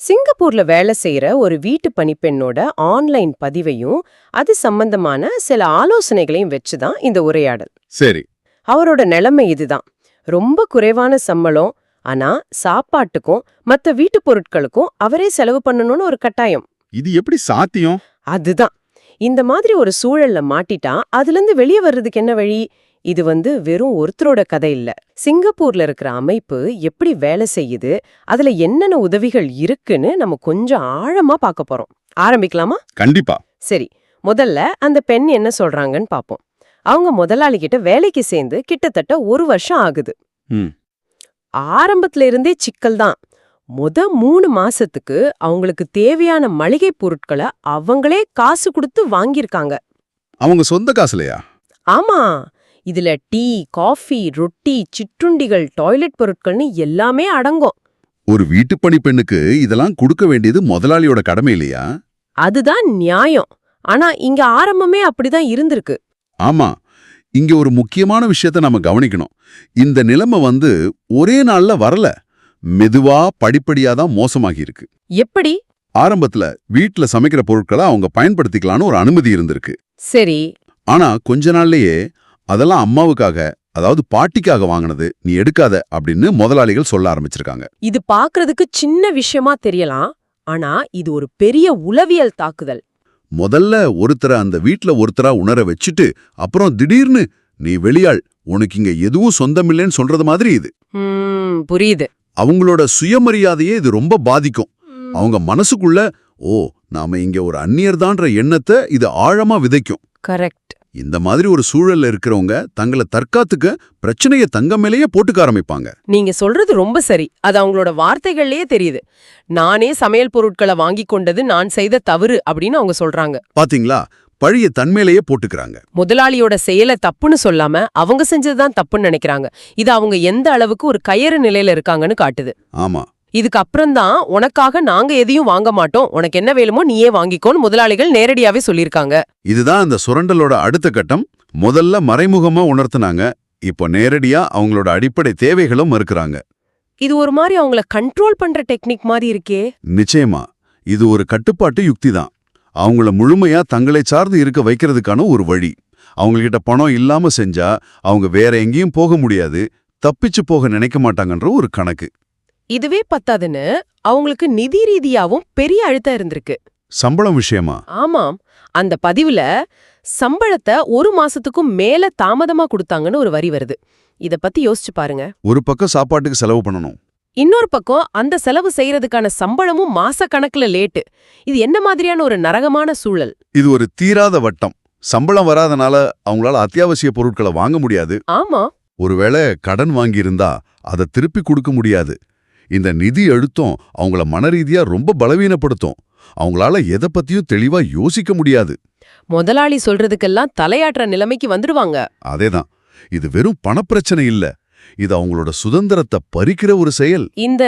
சிங்கப்பூர்ல வேலை செய்யற ஒரு வீட்டு பணிப்பெண்ணோட ஆன்லைன் பதிவையும் அது சம்பந்தமான சில ஆலோசனைகளையும் வச்சுதான் இந்த உரையாடல். சரி. அவரோட நிலைமை இதுதான். ரொம்ப குறைவான சம்பளம் ஆனா சாப்பாட்டுக்கும் மத்த வீட்டுப் பொருட்களுக்கும் அவரே செலவு பண்ணணும்னு ஒரு கட்டாயம். இது எப்படி சாத்தியம்? அதுதான். இந்த மாதிரி ஒரு சூழல்ல மாட்டிட்டா அதுல இருந்து வெளியே வர்றதுக்கு என்ன வழி? இது வந்து வெறும் ஒருத்தரோட கதை இல்ல. சிங்கப்பூர்ல இருக்கிற அமைப்பு எப்படி வேலை செய்யுது அதுல என்னென்ன உதவிகள் இருக்குன்னு நம்ம கொஞ்சம் ஆழமா பார்க்க போறோம். ஆரம்பிக்கலாமா? கண்டிப்பா. சரி முதல்ல அந்த பெண் என்ன சொல்றாங்கன்னு பாப்போம். அவங்க முதலாளி கிட்ட வேலைக்கு சேர்ந்து கிட்டத்தட்ட ஒரு வருஷம் ஆகுது. ஆரம்பத்துல இருந்தே சிக்கல் தான். முத மூணு மாசத்துக்கு அவங்களுக்கு தேவையான மளிகை பொருட்களை அவங்களே காசு கொடுத்து வாங்கியிருக்காங்க. அவங்க சொந்த காசுலையா? ஆமா. இதுல டீ காஃபி ரொட்டி சிற்றுண்டிகள் டாய்லெட் பொருட்கள்னு எல்லாமே அடங்கும். ஒரு வீட்டுப்பணி பெண்ணுக்கு இதெல்லாம் கொடுக்க வேண்டியது முதலாளியோட கடமை இல்லையா? அதுதான் நியாயம். ஆனா இங்க ஆரம்பமே அப்படிதான் இருந்திருக்கு. ஆமா. இங்க ஒரு முக்கியமான விஷயத்த நம்ம கவனிக்கணும். இந்த நிலைமை வந்து ஒரே நாள்ல வரல. மெதுவா படிப்படியா தான் மோசமாகி இருக்கு எப்படி? ஆரம்பத்துல வீட்ல சமைக்கிற பொருட்களை அவங்க பயன்படுத்திக்கலாம்னு ஒரு அனுமதி இருந்திருக்கு. சரி. ஆனா கொஞ்ச நாள்லயே அதெல்லாம் அம்மாவுக்காக அதாவது பாட்டிக்காக வாங்கினது நீ எடுக்காத அப்படின்னு முதலாளிகள் சொல்ல ஆரம்பிச்சிருக்காங்க. இது பாக்குறதுக்கு சின்ன விஷயமா தெரியலாம் ஆனா இது ஒரு பெரிய உளவியல் தாக்குதல். முதல்ல ஒருத்தரை அந்த வீட்ல ஒருத்தரா உணர வச்சுட்டு அப்புறம் திடீர்னு நீ வெளியாள் உனக்கு இங்க எதுவும் சொந்தமில்லைன்னு சொல்றது மாதிரி இது. புரியுது. அவங்களோட சுயமரியாதையே இது ரொம்ப பாதிக்கும். அவங்க மனசுக்குள்ள ஓ நாம இங்க ஒரு அந்நியர்தான்ற எண்ணத்தை இது ஆழமா விதைக்கும். கரெக்ட். இந்த மாதிரி ஒரு சூழல்ல இருக்கிறவங்க தங்களை தற்காத்துக்க பிரச்சனைய தங்க மேலேயே போட்டுக்க ஆரம்பிப்பாங்க. நீங்க சொல்றது ரொம்ப சரி. அது அவங்களோட வார்த்தைகள்லயே தெரியுது. நானே சமையல் பொருட்களை வாங்கி கொண்டது நான் செய்த தவறு அப்படின்னு அவங்க சொல்றாங்க. பாத்தீங்களா? பழிய தன்மேலேயே போட்டுக்கிறாங்க. முதலாளியோட செயலை தப்புன்னு சொல்லாம அவங்க செஞ்சதுதான் தப்புன்னு நினைக்கிறாங்க. இது அவங்க எந்த அளவுக்கு ஒரு கயறு நிலையில இருக்காங்கன்னு காட்டுது. ஆமா. இதுக்கு அப்புறம்தான் உனக்காக நாங்க எதையும் வாங்க மாட்டோம். உனக்கு என்ன வேணுமோ நீயே வாங்கிக்கோன்னு முதலாளிகள் நேரடியாவே சொல்லியிருக்காங்க. இதுதான் அந்த சுரண்டலோட அடுத்த கட்டம். முதல்ல மறைமுகமா உணர்த்துனாங்க. இப்போ நேரடியா அவங்களோட அடிப்படை தேவைகளும் மறுக்கிறாங்க. இது ஒரு மாதிரி அவங்கள கண்ட்ரோல் பண்ற டெக்னிக் மாதிரி இருக்கே. நிச்சயமா. இது ஒரு கட்டுப்பாட்டு யுக்தி தான். அவங்கள முழுமையா தங்களை சார்ந்து இருக்க வைக்கிறதுக்கான ஒரு வழி. அவங்ககிட்ட பணம் இல்லாம செஞ்சா அவங்க வேற எங்கேயும் போக முடியாது. தப்பிச்சு போக நினைக்க மாட்டாங்கன்ற ஒரு கணக்கு. இதுவே பத்தாதுன்னு அவங்களுக்கு நிதி ரீதியாவும் பெரிய அழுத்தம் இருந்திருக்கு. சம்பளம் விஷயமா? ஆமாம். அந்த பதிவுல சம்பளத்தை ஒரு மாசத்துக்கும் மேல தாமதமா கொடுத்தாங்கன்னு ஒரு வரி வருது. இத பத்தி யோசிச்சு பாருங்க. ஒரு பக்கம் சாப்பாட்டுக்கு செலவு பண்ணணும். இன்னொரு பக்கம் அந்த செலவு செய்யறதுக்கான சம்பளமும் மாச கணக்குல லேட்டு. இது என்ன மாதிரியான ஒரு நரகமான சூழல்? இது ஒரு தீராத வட்டம். சம்பளம் வராதனால அவங்களால அத்தியாவசிய பொருட்களை வாங்க முடியாது. ஆமா. ஒருவேளை கடன் வாங்கியிருந்தா அதை திருப்பி கொடுக்க முடியாது. இந்த நிதி அழுத்தம் அவங்கள மனரீதியா ரொம்ப பலவீனப்படுத்தும். அவங்களால எதை பத்தியும் தெளிவா யோசிக்க முடியாது. முதலாளி சொல்றதுக்கெல்லாம் தலையாட்டுற நிலைமைக்கு வந்துடுவாங்க அதேதான். இது வெறும் பணப்பிரச்சனை இல்ல. இது அவங்களோட சுதந்திரத்தை பறிக்கிற ஒரு செயல். இந்த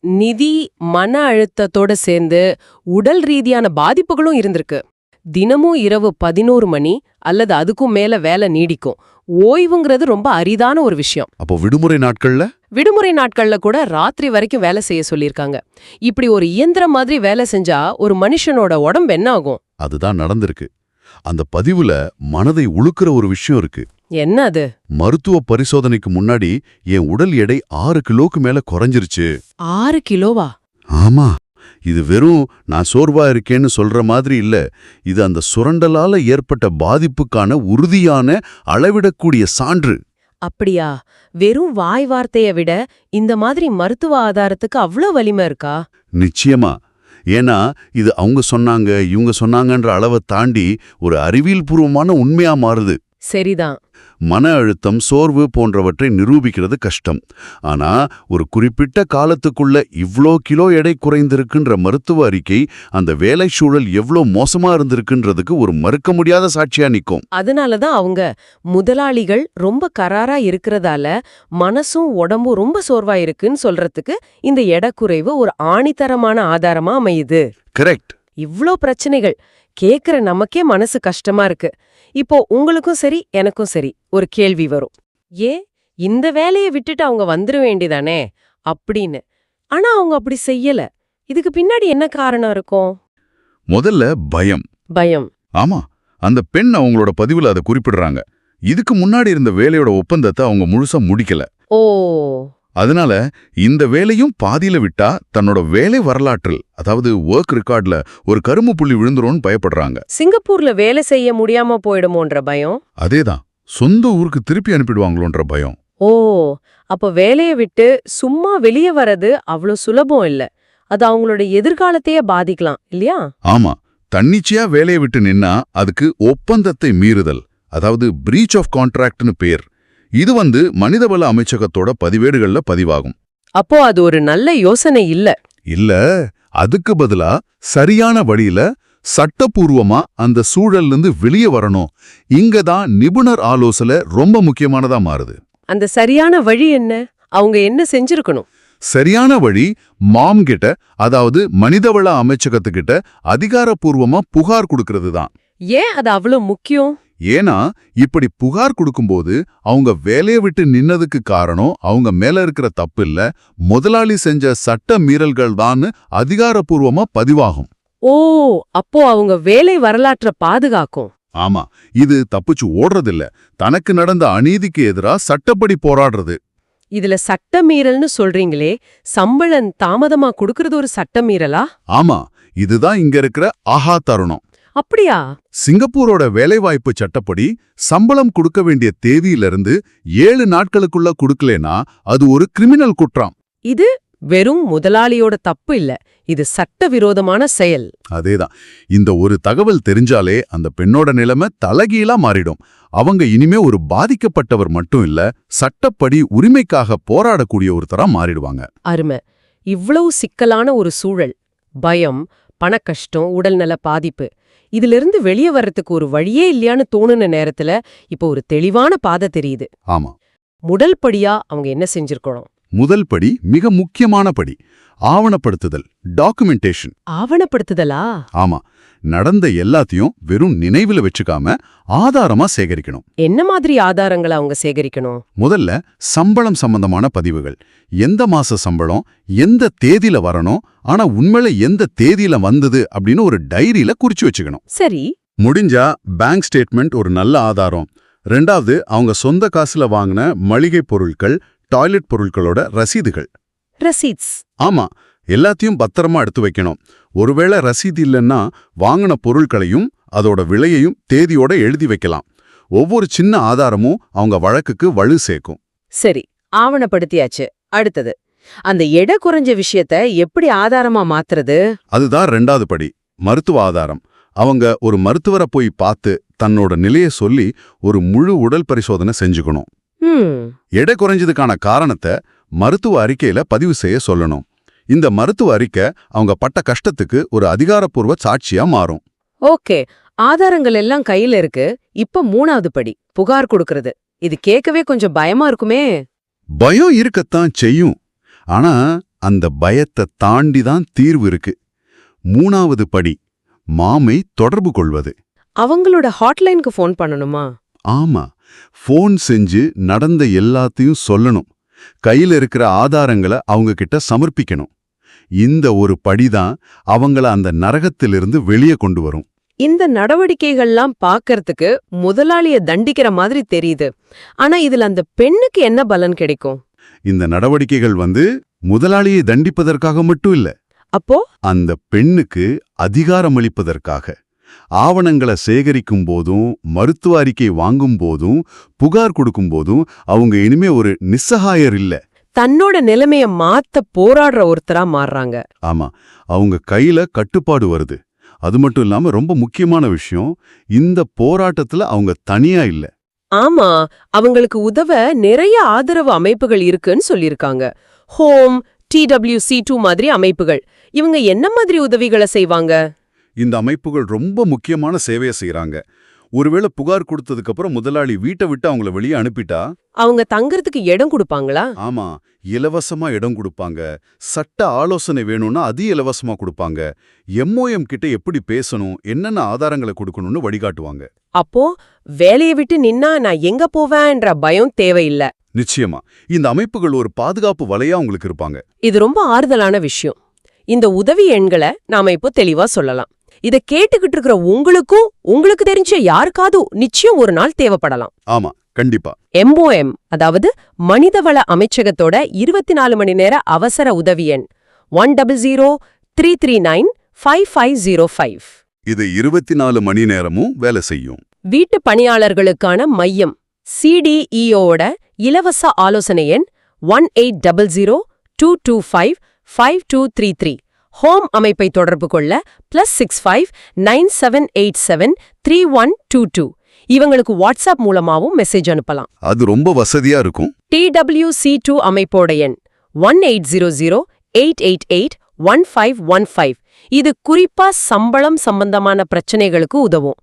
நிதி மன அழுத்தத்தோட சேர்ந்து உடல் ரீதியான பாதிப்புகளும் இருந்திருக்கு. தினமும் இரவு பதினோரு மணி அல்லது அதுக்கும் மேல வேலை நீடிக்கும். ஓய்வுங்கிறது ரொம்ப அரிதான ஒரு விஷயம். அப்போ விடுமுறை நாட்கள்ல? விடுமுறை நாட்கள்ல கூட ராத்திரி வரைக்கும் வேலை செய்ய சொல்லியிருக்காங்க. இப்படி ஒரு இயந்திரம் மாதிரி வேலை செஞ்சா ஒரு மனுஷனோட உடம்பு என்ன ஆகும்? அதுதான் நடந்திருக்கு. அந்த பதிவுல மனதை உழுக்கிற ஒரு விஷயம் இருக்கு. என்ன அது? மருத்துவ பரிசோதனைக்கு முன்னாடி என் உடல் எடை ஆறு கிலோக்கு மேல குறைஞ்சிருச்சு. ஆறு கிலோவா? ஆமா. இது வெறும் நான் சோர்வா இருக்கேன்னு சொல்ற மாதிரி இல்ல. இது அந்த சுரண்டலால ஏற்பட்ட பாதிப்புக்கான உறுதியான அளவிடக்கூடிய சான்று. அப்படியா? வெறும் வாய் வார்த்தைய விட இந்த மாதிரி மருத்துவ ஆதாரத்துக்கு அவ்ளோ வலிமை இருக்கா? நிச்சயமா. ஏன்னா இது அவங்க சொன்னாங்க இவங்க சொன்னாங்கன்ற அளவை தாண்டி ஒரு அறிவியல் பூர்வமான உண்மையா மாறுது. சரிதான். மன அழுத்தம் சோர்வு போன்றவற்றை நிரூபிக்கிறது கஷ்டம். ஆனா ஒரு குறிப்பிட்ட காலத்துக்குள்ள இவ்ளோ கிலோ எடை குறைந்திருக்குன்ற மருத்துவ அறிக்கை அந்த வேலை சூழல் எவ்ளோ மோசமா இருந்திருக்குன்றதுக்கு ஒரு மறுக்க முடியாத சாட்சியா நிக்கும். அதனாலதான் அவங்க முதலாளிகள் ரொம்ப கராரா இருக்கிறதால மனசும் உடம்பும் ரொம்ப சோர்வா இருக்குன்னு சொல்றதுக்கு இந்த எடக்குறைவு ஒரு ஆணித்தரமான ஆதாரமா அமையுது. கரெக்ட் இவ்ளோ பிரச்சனைகள். கேக்குற நமக்கே மனசு கஷ்டமா இருக்கு. இப்போ உங்களுக்கும் சரி எனக்கும் சரி ஒரு கேள்வி வரும். ஏன் இந்த வேலையை விட்டுட்டு அவங்க வந்துட வேண்டியதானே? அப்படின்னு. ஆனா அவங்க அப்படி செய்யல. இதுக்கு பின்னாடி என்ன காரணம் இருக்கும்? முதல்ல பயம். பயம். ஆமா அந்த பெண் அவங்களோட பதிவுல அதை குறிப்பிடுறாங்க. இதுக்கு முன்னாடி இருந்த வேலையோட ஒப்பந்தத்தை அவங்க முழுசா முடிக்கல. ஓ. அதனால இந்த வேலையும் பாதியில விட்டா தன்னோட வேலை வரலாற்றில் அதாவது ஒர்க் ரெக்கார்ட்ல ஒரு கரும்பு புள்ளி விழுந்துரும்னு பயப்படுறாங்க. சிங்கப்பூர்ல வேலை செய்ய முடியாம போயிடுமோன்ற பயம்? அதேதான். சொந்த ஊருக்கு திருப்பி அனுப்பிடுவாங்களோன்ற பயம். ஓ அப்ப வேலைய விட்டு சும்மா வெளியே வர்றது அவ்வளவு சுலபம் இல்ல. அது அவங்களோட எதிர்காலத்தையே பாதிக்கலாம் இல்லையா? ஆமா. தன்னிச்சையா வேலையை விட்டு நின்னா அதுக்கு ஒப்பந்தத்தை மீறுதல் அதாவது பிரீச் ஆஃப் கான்ட்ராக்ட்னு பேர். இது வந்து மனிதவள அமைச்சகத்தோட பதிவேடுகள்ல பதிவாகும். அப்போ அது ஒரு நல்ல யோசனை இல்ல. இல்ல அதுக்கு பதிலா சரியான வழியில சட்டப்பூர்வமா அந்த சூழல்ல இருந்து வெளியே வரணும். இங்க தான் நிபுணர் ஆலோசனை ரொம்ப முக்கியமானதா மாறுது. அந்த சரியான வழி என்ன? அவங்க என்ன செஞ்சிருக்கணும்? சரியான வழி மாம் கிட்ட அதாவது மனிதவள அமைச்சகத்துக்கிட்ட அதிகாரப்பூர்வமா புகார் கொடுக்கறது தான் ஏன் அது அவ்வளவு முக்கியம்? ஏன்னா இப்படி புகார் கொடுக்கும்போது அவங்க வேலையை விட்டு நின்னதுக்கு காரணம் அவங்க மேல இருக்கிற தப்பு இல்ல முதலாளி செஞ்ச சட்ட மீறல்கள் தான் அதிகாரப்பூர்வமா பதிவாகும். ஓ அப்போ அவங்க வேலை வரலாற்ற பாதுகாக்கும். ஆமா இது தப்பிச்சு ஓடுறதில்ல. தனக்கு நடந்த அநீதிக்கு எதிரா சட்டப்படி போராடுறது. இதுல சட்ட மீறல்னு சொல்றீங்களே சம்பளம் தாமதமா கொடுக்கறது ஒரு சட்ட மீறலா? ஆமா இதுதான் இங்க இருக்கிற ஆஹா தருணம். அப்படியா? சிங்கப்பூரோட வேலைவாய்ப்பு சட்டப்படி சம்பளம் கொடுக்க வேண்டிய தேதியிலிருந்து ஏழு நாட்களுக்குள்ள கொடுக்கலேனா அது ஒரு கிரிமினல் குற்றம். இது வெறும் முதலாளியோட தப்பு இல்ல. இது சட்டவிரோதமான செயல். அதேதான். இந்த ஒரு தகவல் தெரிஞ்சாலே அந்த பெண்ணோட நிலைமை தலகீழா மாறிடும். அவங்க இனிமே ஒரு பாதிக்கப்பட்டவர் மட்டும் இல்ல சட்டப்படி உரிமைக்காக போராடக்கூடிய ஒருத்தரா மாறிடுவாங்க. அருமை. இவ்வளவு சிக்கலான ஒரு சூழல். பயம் பணக்கஷ்டம் உடல்நல பாதிப்பு இதிலிருந்து வெளியே வர்றதுக்கு ஒரு வழியே இல்லையான்னு தோணுன நேரத்துல இப்போ ஒரு தெளிவான பாதை தெரியுது. ஆமா. முதல் படியா அவங்க என்ன செஞ்சிருக்கணும்? முதல் படி மிக முக்கியமான படி ஆவணப்படுத்துதல் டாக்குமெண்டேஷன் ஆவணப்படுத்துதலா? ஆமா. நடந்த எல்லாத்தையும் வெறும் நினைவுல வச்சுக்காம ஆதாரமா சேகரிக்கணும். என்ன மாதிரி ஆதாரங்களை அவங்க சேகரிக்கணும்? முதல்ல சம்பளம் சம்பந்தமான பதிவுகள். எந்த மாச சம்பளம் எந்த தேதியில வரணும் ஆனா உண்மையில எந்த தேதியில வந்தது அப்படின்னு ஒரு டைரியில குறிச்சு வச்சுக்கணும். சரி. முடிஞ்சா பேங்க் ஸ்டேட்மெண்ட் ஒரு நல்ல ஆதாரம். ரெண்டாவது அவங்க சொந்த காசுல வாங்கின மளிகை பொருட்கள் டாய்லெட் பொருட்களோட ரசீதுகள். ரசீட்ஸ். ஆமா எல்லாத்தையும் பத்திரமா எடுத்து வைக்கணும். ஒருவேளை ரசீது இல்லைன்னா வாங்கின பொருட்களையும் அதோட விலையையும் தேதியோட எழுதி வைக்கலாம். ஒவ்வொரு சின்ன ஆதாரமும் அவங்க வழக்குக்கு வலு சேர்க்கும். சரி ஆவணப்படுத்தியாச்சு. அடுத்தது அந்த எடை குறைஞ்ச விஷயத்த எப்படி ஆதாரமா மாத்துறது? அதுதான் ரெண்டாவது படி மருத்துவ ஆதாரம். அவங்க ஒரு மருத்துவரை போய் பார்த்து தன்னோட நிலையை சொல்லி ஒரு முழு உடல் பரிசோதனை செஞ்சுக்கணும். எடை குறைஞ்சதுக்கான காரணத்தை மருத்துவ அறிக்கையில பதிவு செய்ய சொல்லணும். இந்த மருத்துவ அறிக்கை அவங்க பட்ட கஷ்டத்துக்கு ஒரு அதிகாரப்பூர்வ சாட்சியா மாறும். ஓகே. ஆதாரங்கள் எல்லாம் கையில இருக்கு. இப்ப மூணாவது படி புகார் கொடுக்கறது. இது கேட்கவே கொஞ்சம் பயமா இருக்குமே. பயம் இருக்கத்தான் செய்யும். ஆனா அந்த பயத்தை தாண்டி தான் தீர்வு இருக்கு. மூணாவது படி மாமை தொடர்பு கொள்வது. அவங்களோட ஹாட்லைனுக்கு ஃபோன் பண்ணணுமா? ஆமா. ஃபோன் செஞ்சு நடந்த எல்லாத்தையும் சொல்லணும். கையில இருக்கிற ஆதாரங்களை அவங்க கிட்ட சமர்ப்பிக்கணும். இந்த ஒரு படிதான் அவங்கள அந்த நரகத்திலிருந்து வெளியே கொண்டு வரும். இந்த நடவடிக்கைகள்லாம் பார்க்கறதுக்கு முதலாளிய தண்டிக்கிற மாதிரி தெரியுது. ஆனா இதுல அந்த பெண்ணுக்கு என்ன பலன் கிடைக்கும்? இந்த நடவடிக்கைகள் வந்து முதலாளியை தண்டிப்பதற்காக மட்டும் இல்ல. அப்போ? அந்த பெண்ணுக்கு அதிகாரமளிப்பதற்காக. ஆவணங்களை சேகரிக்கும் போதும் மருத்துவ அறிக்கை வாங்கும் போதும் புகார் கொடுக்கும் போதும் அவங்க இனிமே ஒரு நிஸ்ஸகாயர் இல்ல. தன்னோட நிலைமைய மாத்த போராடுற ஒருத்தரா மாறுறாங்க. ஆமா. அவங்க கையில கட்டுப்பாடு வருது. அது மட்டும் இல்லாம ரொம்ப முக்கியமான விஷயம் இந்த போராட்டத்துல அவங்க தனியா இல்ல. ஆமா. அவங்களுக்கு உதவ நிறைய ஆதரவு அமைப்புகள் இருக்குன்னு சொல்லிருக்காங்க ஹோம் டிடபிள்யூசி டூ மாதிரி அமைப்புகள். இவங்க என்ன மாதிரி உதவிகளை செய்வாங்க? இந்த அமைப்புகள் ரொம்ப முக்கியமான சேவையை செய்றாங்க. ஒருவேளை புகார் கொடுத்ததுக்கு அப்புறம் முதலாளி வீட்டை விட்டு அவங்கள வெளியே அனுப்பிட்டா? அவங்க தங்கறதுக்கு இடம் கொடுப்பாங்களா? ஆமா இலவசமா இடம் கொடுப்பாங்க. சட்ட ஆலோசனை வேணும்னா அது இலவசமா கொடுப்பாங்க. எம்ஓஎம் கிட்ட எப்படி பேசணும் என்னென்ன ஆதாரங்களை கொடுக்கணும்னு வழிகாட்டுவாங்க. அப்போ வேலையை விட்டு நின்னா நான் எங்க போவேன்ற பயம் தேவையில்ல. நிச்சயமா இந்த அமைப்புகள் ஒரு பாதுகாப்பு வலையா உங்களுக்கு இருப்பாங்க. இது ரொம்ப ஆறுதலான விஷயம். இந்த உதவி எண்களை நாம இப்போ தெளிவா சொல்லலாம். இத கேட்டுக்கிட்டு இருக்கிற உங்களுக்கும் உங்களுக்கு தெரிஞ்ச யாருக்காவது நிச்சயம் ஒரு நாள் தேவைப்படலாம். ஆமா கண்டிப்பா. எம்ஓஎம் அதாவது மனிதவள அமைச்சகத்தோட இருபத்தி நாலு மணி நேர அவசர உதவி எண் one double zero three three nine five five zero five. இது இருபத்தி நாலு மணி நேரமும் வேலை செய்யும். வீட்டு பணியாளர்களுக்கான மையம் சிடிஇஓட இலவச ஆலோசனை எண் one eight double zero two two five five two three three. Home அமைப்பை தொடர்பு கொள்ள plus six five nine seven eight seven three one two two இவங்களுக்கு வாட்ஸ்அப் மூலமாவும் மெசேஜ் அனுப்பலாம். அது ரொம்ப வசதியா இருக்கும். டிடபிள்யூசி டூ அமைப்போட எண் one eight zero zero eight eight eight one five one five இது குறிப்பா சம்பளம் சம்பந்தமான பிரச்சனைகளுக்கு உதவும்.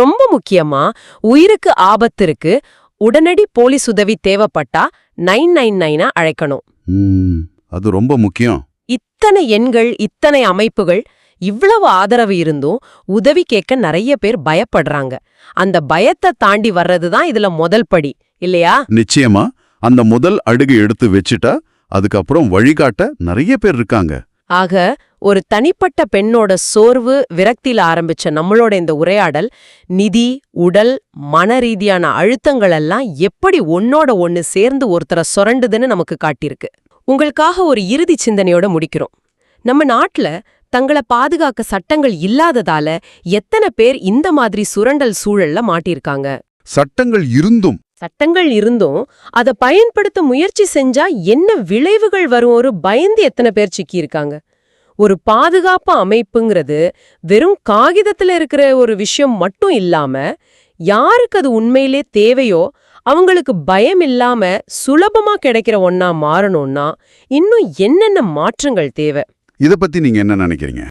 ரொம்ப முக்கியமா உயிருக்கு ஆபத்து இருக்கு உடனடி போலீஸ் உதவி தேவைப்பட்டா நைன் நைன் நைனா அழைக்கணும். அது ரொம்ப முக்கியம். இத்தனை எண்கள் இத்தனை அமைப்புகள் இவ்வளவு ஆதரவு இருந்தும் உதவி கேட்க நிறைய பேர் பயப்படுறாங்க. அந்த பயத்தை தாண்டி வர்றது தான் இதுல முதல் படி இல்லையா? நிச்சயமா. அந்த முதல் அடுகு எடுத்து வச்சுட்டா அதுக்கப்புறம் வழிகாட்ட நிறைய பேர் இருக்காங்க. ஆக ஒரு தனிப்பட்ட பெண்ணோட சோர்வு விரக்தியில ஆரம்பிச்ச நம்மளோட இந்த உரையாடல் நிதி உடல் மன ரீதியான அழுத்தங்கள் எல்லாம் எப்படி ஒன்னோட ஒன்னு சேர்ந்து ஒருத்தரை சொரண்டுதுன்னு நமக்கு காட்டியிருக்கு. உங்களுக்காக ஒரு இறுதி சிந்தனையோட முடிக்கிறோம். நம்ம நாட்டுல தங்கள பாதுகாக்க சட்டங்கள் இல்லாததால எத்தனை பேர் இந்த மாதிரி சுரண்டல் சூழல்ல மாட்டியிருக்காங்க? சட்டங்கள் இருந்தும் சட்டங்கள் இருந்தும் அத பயன்படுத்த முயற்சி செஞ்சா என்ன விளைவுகள் வரும் ஒரு பயந்து எத்தனை பேர் சிக்கியிருக்காங்க? ஒரு பாதுகாப்பு அமைப்புங்கிறது வெறும் காகிதத்துல இருக்கிற ஒரு விஷயம் மட்டும் இல்லாம யாருக்கு அது உண்மையிலே தேவையோ அவங்களுக்கு பயம் இல்லாம சுலபமா கிடைக்கிற ஒன்னா மாறணும்னா இன்னும் என்னென்ன மாற்றங்கள் தேவை? இத பத்தி நீங்க என்ன நினைக்கிறீங்க?